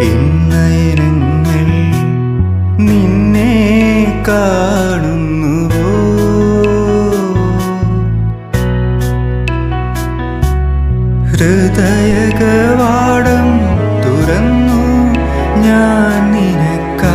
ഇന്നയനങ്ങൾ നിന്നെ കാണുന്നുവോ? ഹൃദയകവാടം തുറന്നു ഞാൻ നിനക്കാ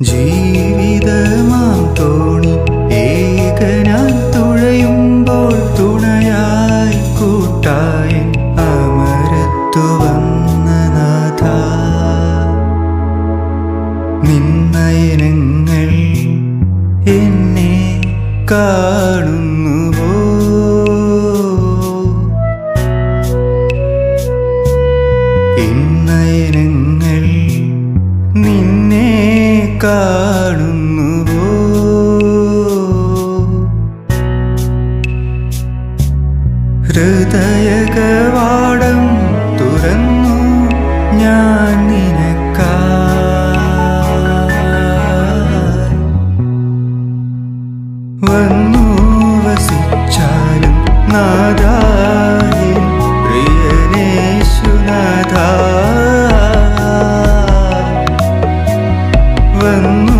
ജീവിതമാം തോണി ഏകനാം കാണുന്നുവോ? ഹൃദയ കവാടം തുറന്നു ഞാൻ നിനക്കാ. വന്നു വസിച്ചാലും നാദാ ben